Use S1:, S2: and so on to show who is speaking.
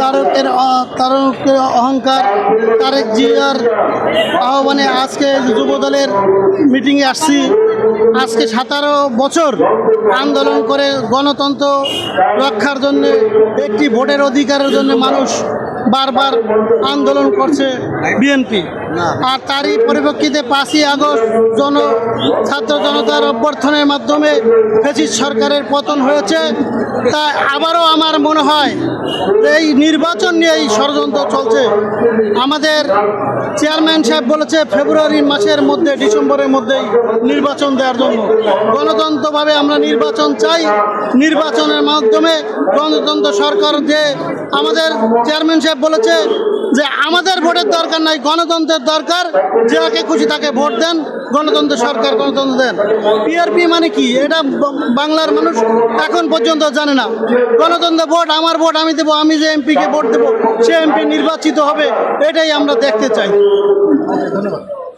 S1: তারকের তারকের অহংকার, তারেক জিয়ার আহ্বানে আজকে যুবদলের মিটিংয়ে আসছি। আজকে সতেরো বছর আন্দোলন করে গণতন্ত্র রক্ষার জন্য, একটি ভোটের অধিকারের জন্য মানুষ বারবার আন্দোলন করছে বিএনপি। আর তারই পরিপ্রেক্ষিতে পাঁচই আগস্ট জন, ছাত্র জনতার অভ্যর্থনের মাধ্যমে ফেসিস সরকারের পতন হয়েছে। তা আবারও আমার মনে হয় এই নির্বাচন নিয়ে এই ষড়যন্ত্র চলছে। আমাদের চেয়ারম্যান সাহেব বলেছে, ফেব্রুয়ারি মাসের মধ্যে, ডিসেম্বরের মধ্যেই নির্বাচন দেওয়ার জন্য। গণতন্ত্রভাবে আমরা নির্বাচন চাই। নির্বাচনের মাধ্যমে গণতন্ত্র সরকার যে আমাদের চেয়ারম্যান সাহেব বলেছে যে আমাদের ভোটের দরকার নাই, গণতন্ত্রের দরকার। যাকে খুশি তাকে ভোট দেন, গণতন্ত্র সরকার গণতন্ত্র দেন। পিআরপি মানে কি? এটা বাংলার মানুষ এখন পর্যন্ত জানে না। গণতন্ত্র ভোট, আমার ভোট, আমি দেবো, আমি যে এমপিকে ভোট দেবো, সে এমপি নির্বাচিত হবে, এটাই আমরা দেখতে চাই। ধন্যবাদ।